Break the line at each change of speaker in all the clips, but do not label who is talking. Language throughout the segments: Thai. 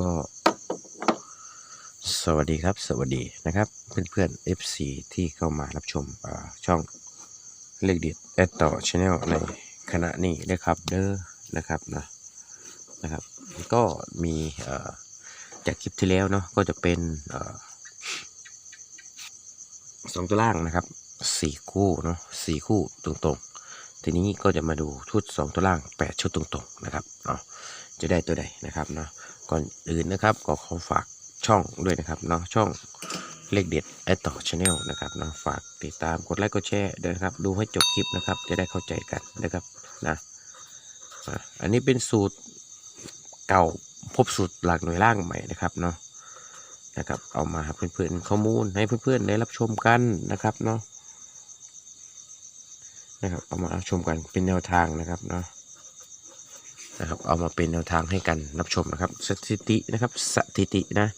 ก็ สวัสดีครับ สวัสดีนะครับ เพื่อนๆ FC ที่เข้ามารับชมช่องเลขเด็ดแอดต่อชาแนลในขณะนี้นะครับเด้อนะครับนะนะครับ ก็มีจากคลิปที่แล้วเนาะก็จะเป็นอสองตัวล่างนะครับสี่คู่เนาะสี่คู่ตรงๆ ทีนี้ก็จะมาดูชุดสองตัวล่างแปดชุดตรงๆนะครับเนาะ จะได้ตัวใดนะครับเนาะก่อนอื่นนะครับก็ขอฝากช่องด้วยนะครับเนาะช่องเลขเด็ดแอดต่อชาแนลนะครับเนาะฝากติดตามกดไลค์กดแชร์ด้วยนะครับ ดูให้จบคลิปนะครับ จะได้เข้าใจกันนะครับนะอันนี้เป็นสูตรเก่าพบสูตรหลักหน่วยล่างใหม่นะครับเนาะนะครับเอามาให้เพื่อนๆข้อมูลให้เพื่อนๆได้รับชมกันนะครับเนาะนะครับเอามาชมกันเป็นแนวทางนะครับเนาะ นะครับเอามาเป็นแนวทางให้กันรับชมนะครับ สถิตินะครับสถิตินะ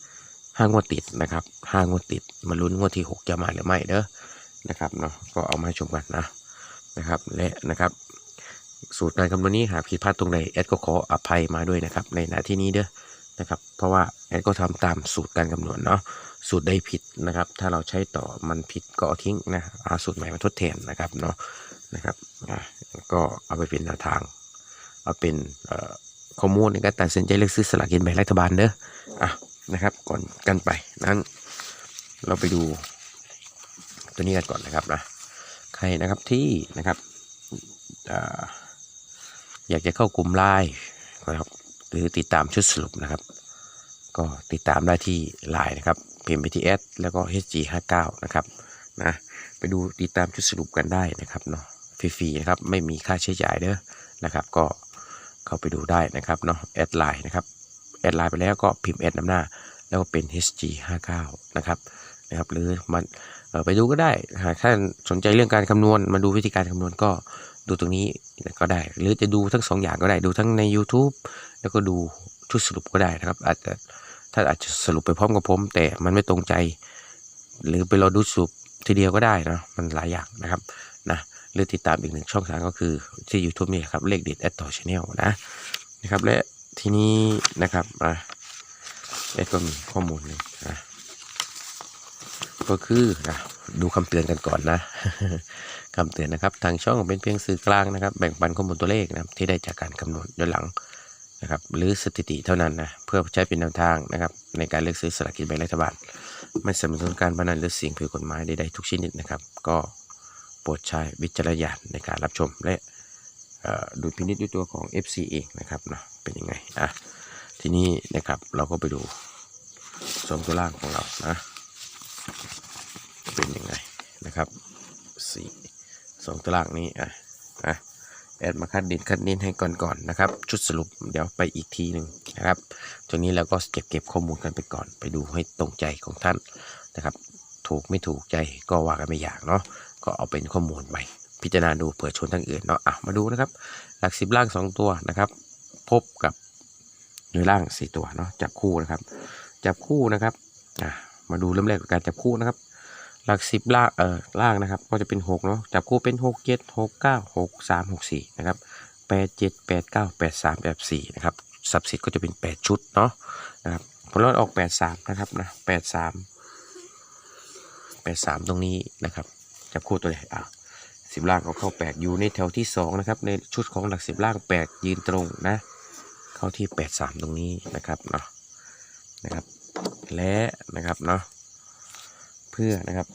ห้างวดติดนะครับห้างวดติดมาลุ้นงวดที่หกจะมาหรือไม่เด้อนะครับเนาะก็เอามาชมกันนะนะครับและนะครับสูตรการคำนวณนี้หากผิดพลาดตรงใดแอดก็ขออภัยมาด้วยนะครับในหน้าที่นี้เด้อนะครับเพราะว่าแอดก็ทำตามสูตรการคำนวณเนาะสูตรใดผิดนะครับ ถ้าเราใช้ต่อมันผิดก็ทิ้งนะเอาสูตรใหม่มาทดแทนนะครับเนาะนะครับก็เอาไปเป็นแนวทาง เอาเป็นเอ่อข้อมูลในการตัดสินใจเลือกซื้อสลากกินแบ่งรัฐบาลเด้ออะนะครับ ก่อนกันไปนั้น เราไปดูตัวนี้กันก่อนนะครับนะใครนะครับที่นะครับอ่าอยากจะเข้ากลุ่มไลน์นะครับหรือติดตามชุดสรุปนะครับ ก็ติดตามได้ที่ไลน์นะครับพิมพ์ BTS แล้วก็ HG59 นะครับนะไปดูติดตามชุดสรุปกันได้นะครับเนาะฟรีๆนะครับไม่มีค่าใช้จ่ายเด้อนะครับ ก็ เข้าไปดูได้นะครับเนาะแอดไลน์นะครับแอดไลน์ไปแล้วก็พิมพ์แอดนำหน้า แล้วก็เป็น HG59 นะครับนะครับหรือมันไปดูก็ได้หากท่านสนใจเรื่องการคำนวณมาดูวิธีการคำนวณก็ดูตรงนี้ก็ได้ หรือจะดูทั้งสองอย่างก็ได้ดูทั้งใน YouTube แล้วก็ดูชุดสรุปก็ได้นะครับ อาจจะถ้านอาจจะสรุปไปพร้อมกับผม แต่มันไม่ตรงใจ หรือไปรอดูสรุปทีเดียวก็ได้นะมันหลายอย่างนะครับ หรือติดตามอีกหนึ่งช่องทางก็คือที่ YouTube นี่ครับเลขเด็ดแอดต่อชาแนลนะนะครับและทีนี้นะครับอะแอดก็มีข้อมูลหนึ่งนะก็คือนะดูคำเตือนกันก่อนนะคำเตือนนะครับ ทางช่องเป็นเพียงสื่อกลางนะครับ แบ่งปันข้อมูลตัวเลขนะครับที่ได้จากการคำนวณย้อนหลังนะครับหรือสถิติเท่านั้นนะเพื่อใช้เป็นแนวทางนะครับในการเลือกซื้อสลากกินแบ่งรัฐบาลไม่สนับสนุนการพนันหรือสิ่งผิดกฎหมายใดๆทุกชนิดนะครับ ก็ โปรดใช้วิจารณญาณในการรับชมและดูพินิจด้วยตัวของ FC เองนะครับเนาะเป็นยังไงอะทีนี้นะครับเราก็ไปดูสองตัวล่างของเรานะเป็นยังไงนะครับสี่สองตัวล่างนี้อะอะแอดมาคัดดินคัดนินให้ก่อนๆนะครับ ชุดสรุปเดี๋ยวไปอีกทีหนึ่งนะครับตรงนี้เราก็เก็บเก็บข้อมูลกันไปก่อน ไปดูให้ตรงใจของท่านนะครับ ถูกไม่ถูกใจก็ว่ากันไม่อยากเนาะ ก็เอาเป็นข้อมูลไปพิจารณาดูเผื่อชนทั้งอื่นเนาะอะมาดูนะครับ หลักสิบล่างสองตัวนะครับ พบกับหน่วยล่างสี่ตัวเนาะจับคู่นะครับ จับคู่นะครับอะมาดูเริ่มแรกกับการจับคู่นะครับ หลักสิบล่างเอ่อล่างนะครับ ก็จะเป็นหกเนาะจับคู่เป็นหกเจ็ดหกเก้าหกสามหกสี่นะครับแปดเจ็ดแปดเก้าแปดสามแปดสี่นะครับสับสิทธิ์ก็จะเป็น 8 ชุดเนาะนะครับผลลัพธ์ออก 83นะครับนะ83 83 ตรงนี้นะครับ จับคู่ตัวไหนอะสิบล่างก็เข้า8อยู่ในแถวที่2นะครับ ในชุดของหลักสิบล่าง8ยืนตรงนะ เข้าที่83ตรงนี้นะครับเนาะนะครับ และนะครับเนาะเพื่อนะครับ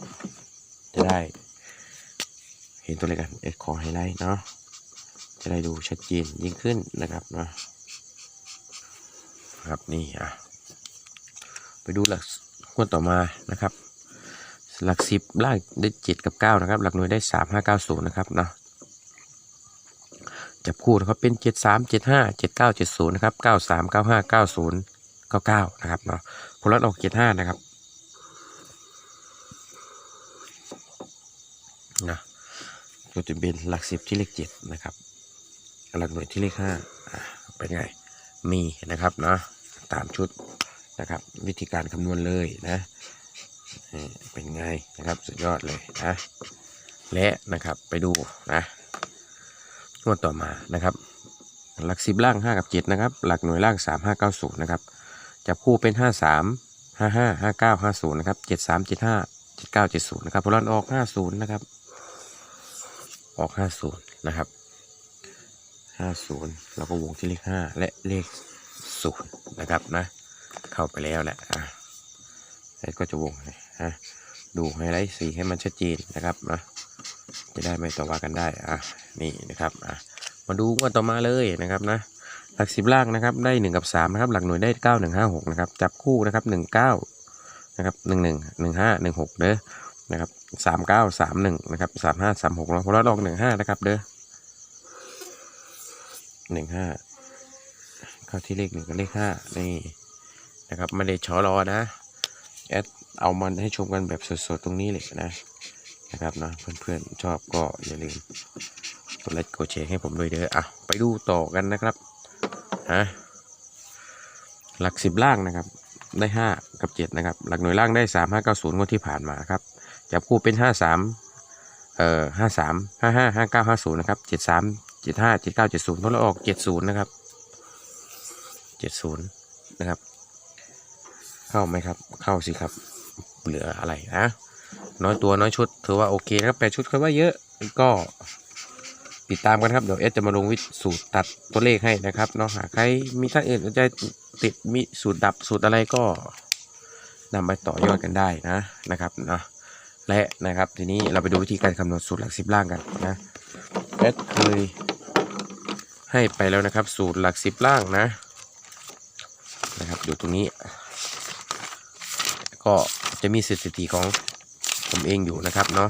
จะได้ เห็นตัวเลขกันเอ็ดขอไฮไลท์เนาะจะได้ดูชัดเจนยิ่งขึ้นนะครับเนาะครับนี่อะไปดูหลักงวดต่อมานะครับ หลักสิบล่างได้เจ็ดกับเก้านะครับ หลักหน่วยได้สามห้าเก้าศูนย์นะครับเนาะจับคู่นะครับเป็นเจ็ดสามเจ็ดห้าเจ็ดเก้าเจ็ดศูนย์นะครับเก้าสามเก้าห้าเก้าศูนย์เก้าเก้านะครับเนาะผลลัพธ์ออกเจ็ดห้านะครับนะก็จะเป็นหลักสิบที่เลขเจ็ดนะครับ หลักหน่วยที่เลขห้าเป็นไง มีนะครับเนาะตามชุดนะครับ วิธีการคำนวณเลยนะ เป็นไงนะครับสุดยอดเลยนะและนะครับไปดูนะงวดต่อมานะครับ หลักสิบล่าง5กับ7นะครับ หลักหน่วยล่าง3 5 9 0นย์นะครับจับคู่เป็นห้าสามห้าห้าห้าเก้าห้าศูนย์นะครับเจ็ดสามเจ็ดห้าเจ็ดเก้าเจ็ดศูนย์นะครับพลันออกห้าศูนย์นะครับ ออกห้าศูนย์นะครับห้าศูนย์แล้วก็วงที่เลขห้าและเลขศูนย์นะครับนะ เข้าไปแล้วแหละอะก็จะวงเลย ฮะดูไฮไลท์สีให้มันชัดเจนนะครับนะจะได้ไม่ต่อว่ากันได้อะนี่นะครับอะมาดูงว่าต่อมาเลยนะครับนะหลักสิบล่างนะครับได้หนึ่งกับสามนะครับหลักหน่วยได้เก้าหนึ่งห้าหกนะครับจับคู่นะครับหนึ่งเก้านะครับหนึ่งหนึ่งหนึ่งห้าหนึ่งหกเด้อนะครับสามเก้าสามหนึ่งนะครับสามห้าสามหกเนาะเพราะเราลองหนึ่งห้านะครับเด้อหนึ่งห้าเข้าที่เลขหนึ่งกับเลขห้านี่นะครับไม่ได้ชอรอนะแอด เอามันให้ชมกันแบบสดๆตรงนี้เลยนะนะครับนะเพื่อนๆชอบก็อย่าลืมกดไลค์กดแชร์ให้ผมด้วยเด้ออะไปดูต่อกันนะครับฮะหลักสิบล่างนะครับ ได้ห้ากับเจ็ดนะครับ หลักหน่วยล่างได้สามห้าเก้าศูนย์งวดที่ผ่านมาครับจับคู่เป็นห้าสามเอ่อห้าสามห้าห้าห้าเก้าห้าศูนย์นะครับเจ็ดสามเจ็ดห้าเจ็ดเก้าเจ็ดศูนย์เพราะเราออกเจ็ดศูนย์นะครับเจ็ดศูนย์นะครับ เข้าไหมครับ เข้าสิครับ เหลืออะไรนะน้อยตัวน้อยชุดถือว่าโอเคนะครับแปดชุดคือว่าเยอะก็ติดตามกันครับเดี๋ยวเอสจะมาลงวิสูตรตัดตัวเลขให้นะครับเนาะหากใครมีท่านอื่นสนใจติดมีสูตรดับสูตรอะไรก็นำไปต่อยอดกันได้นะนะครับเนาะและนะครับทีนี้เราไปดูวิธีการคำนวณสูตรหลักสิบล่างกันนะเอสเคยให้ไปแล้วนะครับ สูตรหลักสิบล่างนะนะครับอยู่ตรงนี้ ก็ จะมีสถิติของผมเองอยู่นะครับเนาะ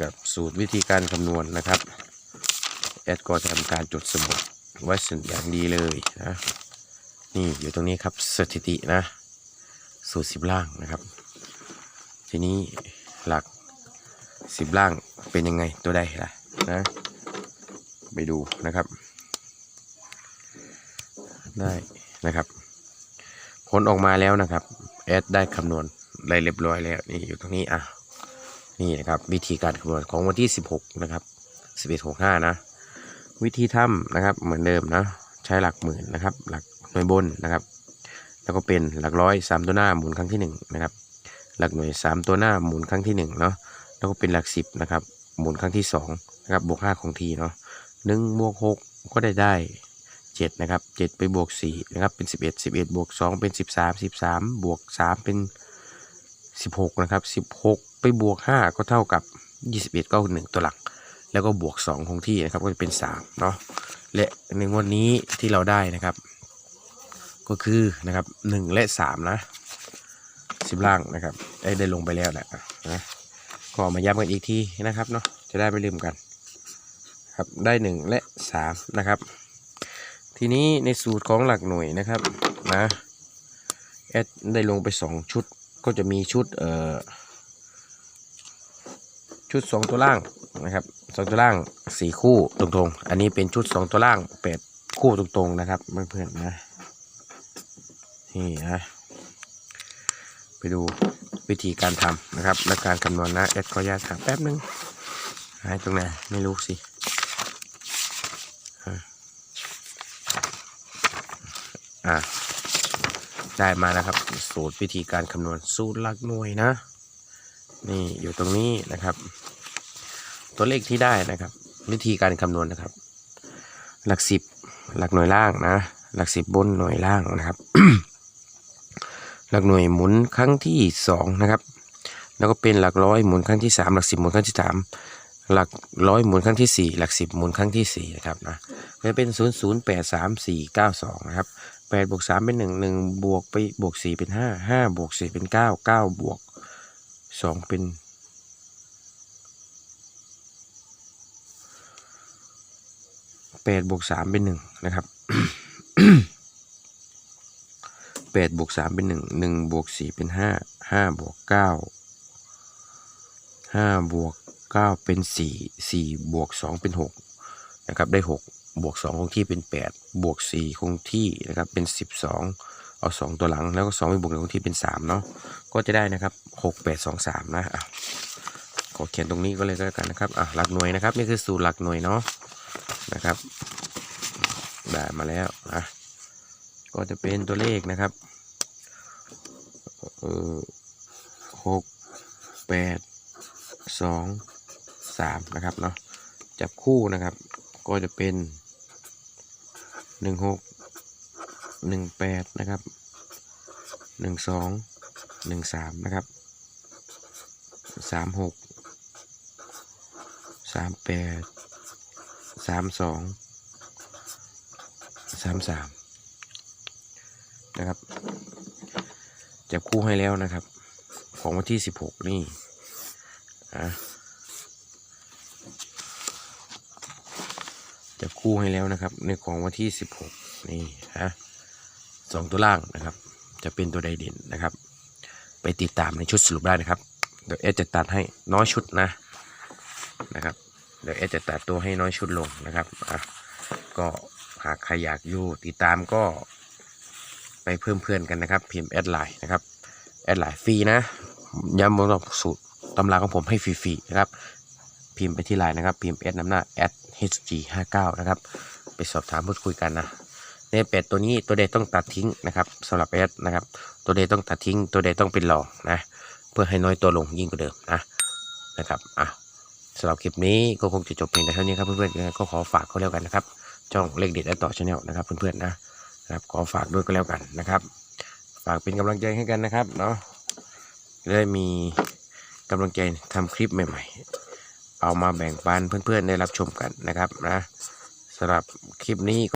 กับสูตรวิธีการคำนวณนะครับ แอดก็จะทำการจดสมุดไว้สิ่งอย่างดีเลยนะนี่อยู่ตรงนี้ครับสถิตินะ สูตรสิบล่างนะครับ ทีนี้หลักสิบล่างเป็นยังไงตัวใดล่ะนะไปดูนะครับ ได้นะครับ ผลออกมาแล้วนะครับแอดได้คำนวณ ได้เรียบร้อยแล้วนี่อยู่ตรงนี้อะนี่นะครับวิธีการคำนวณของวันที่ 16 นะครับ 1165 นะ วิธีทำนะครับเหมือนเดิมนะ ใช้หลักหมื่นนะครับ หลักหน่วยบนนะครับ แล้วก็เป็นหลักร้อยสามตัวหน้าหมุนครั้งที่ 1 นะครับ หลักหน่วยสามตัวหน้าหมุนครั้งที่ 1 เนาะแล้วก็เป็นหลักสิบนะครับ หมุนครั้งที่ 2 นะครับ บวก 5 ของทีเนาะหนึ่งบวกหกก็ได้ได้เจ็ดนะครับเจ็ดไปบวกสี่นะครับ เป็นสิบเอ็ดสิบเอ็ดบวกสองเป็นสิบสามสิบสามบวกสามเป็น สิบหกนะครับสิบหกไปบวกห้าก็เท่ากับยี่สิบเอ็ดก็หนึ่งตัวหลัก แล้วก็บวกสองคงที่นะครับ ก็จะเป็นสามเนาะ และในงวดนี้ที่เราได้นะครับ ก็คือนะครับหนึ่งและสามนะสิบล่างนะครับ ได้ได้ลงไปแล้วแหละนะก็มาย้ำกันอีกทีนะครับเนาะ จะได้ไม่ลืมกัน ครับ ได้หนึ่งและสามนะครับ ทีนี้ในสูตรของหลักหน่วยนะครับนะแอดได้ลงไปสองชุด ก็จะมีชุดเอ่อชุดสองตัวล่างนะครับสองตัวล่างสี่คู่ตรงๆ อันนี้เป็นชุดสองตัวล่างแปดคู่ตรงๆนะครับเพื่อนๆนะนี่นะไปดูวิธีการทำนะครับ และการคำนวณนะแอดขออนุญาตถาแป๊บนึงหายตรงไหนไม่รู้สิอะ ได้มาแล้วครับ สูตรวิธีการคำนวณสูตรหลักหน่วยนะ นี่อยู่ตรงนี้นะครับ ตัวเลขที่ได้นะครับ วิธีการคำนวณนะครับ หลักสิบหลักหน่วยล่างนะ หลักสิบบนหน่วยล่างนะครับ หลักหน่วยหมุนครั้งที่สองนะครับ แล้วก็เป็นหลักร้อยหมุนครั้งที่สามหลักสิบหมุนครั้งที่สามหลักร้อยหมุนครั้งที่สี่หลักสิบหมุนครั้งที่สี่นะครับนะจะเป็นศูนย์ศูนย์แปดสามสี่เก้าสองนะครับ แปดบวกสามเป็นหนึ่งหนึ่งบวกไปบวกสี่เป็นห้าห้าบวกสี่เป็นเก้าเก้าบวกสองเป็นแปดบวกสามเป็นหนึ่งนะครับแปดบวกสามเป็นหนึ่งหนึ่งบวกสี่เป็นห้าห้าบวกเก้าห้าบวกเก้าเป็นสี่สี่บวกสองเป็นหกนะครับได้หก บวกสองคงที่เป็นแปดบวกสี่คงที่นะครับเป็นสิบสองเอาสองตัวหลังแล้วก็สองไปบวกหนึ่งคงที่เป็นสามเนาะก็จะได้นะครับหกแปดสองสามนะอะขอเขียนตรงนี้ก็เลยก็แล้วกันนะครับอะหลักหน่วยนะครับนี่คือสูตรหลักหน่วยเนาะนะครับได้มาแล้วอะก็จะเป็นตัวเลขนะครับเออหกแปดสองสามนะครับเนาะจับคู่นะครับก็จะเป็น หนึ่งหกหนึ่งแปดนะครับหนึ่งสองหนึ่งสามนะครับสามหกสามแปดสามสองสามสามนะครับจับคู่ให้แล้วนะครับ ของวันที่สิบหกนี่อะ จับคู่ให้แล้วนะครับ ในของวันที่สิบหกนี่ฮะสองตัวล่างนะครับ จะเป็นตัวใดเด่นนะครับ ไปติดตามในชุดสรุปได้นะครับ เดี๋ยวเอจะตัดให้น้อยชุดนะนะครับ เดี๋ยวเอจะตัดตัวให้น้อยชุดลงนะครับอะก็หากใครอยากอยู่ติดตามก็ไปเพิ่มเพื่อนกันนะครับ พิมพ์แอดไลน์นะครับแอดไลน์ฟรีนะย้ำว่าสูตรตำราของผมให้ฟรีๆนะครับ พิมพ์ไปที่ไลน์นะครับ พิมพ์ S นำหน้าแอด hg59 นะครับไปสอบถามพูดคุยกันนะในเป็ดตัวนี้ตัวใดต้องตัดทิ้งนะครับสำหรับ S นะครับ ตัวใดต้องตัดทิ้ง ตัวใดต้องเป็นรองนะ เพื่อให้น้อยตัวลงยิ่งกว่าเดิมนะนะครับอะสำหรับคลิปนี้ก็คงจะจบเพียงแต่เท่านี้ครับเพื่อนๆยังไงก็ขอฝากเขาแล้วกันนะครับช่องเลขเด็ดและต่อชาแนลนะครับเพื่อนๆนะนะครับขอฝากด้วยก็แล้วกันนะครับ ฝากเป็นกำลังใจให้กันนะครับเนาะได้มีกำลังใจทำคลิปใหม่ ๆ เอามาแบ่งปันเพื่อนๆได้รับชมกันนะครับนะสำหรับคลิปนี้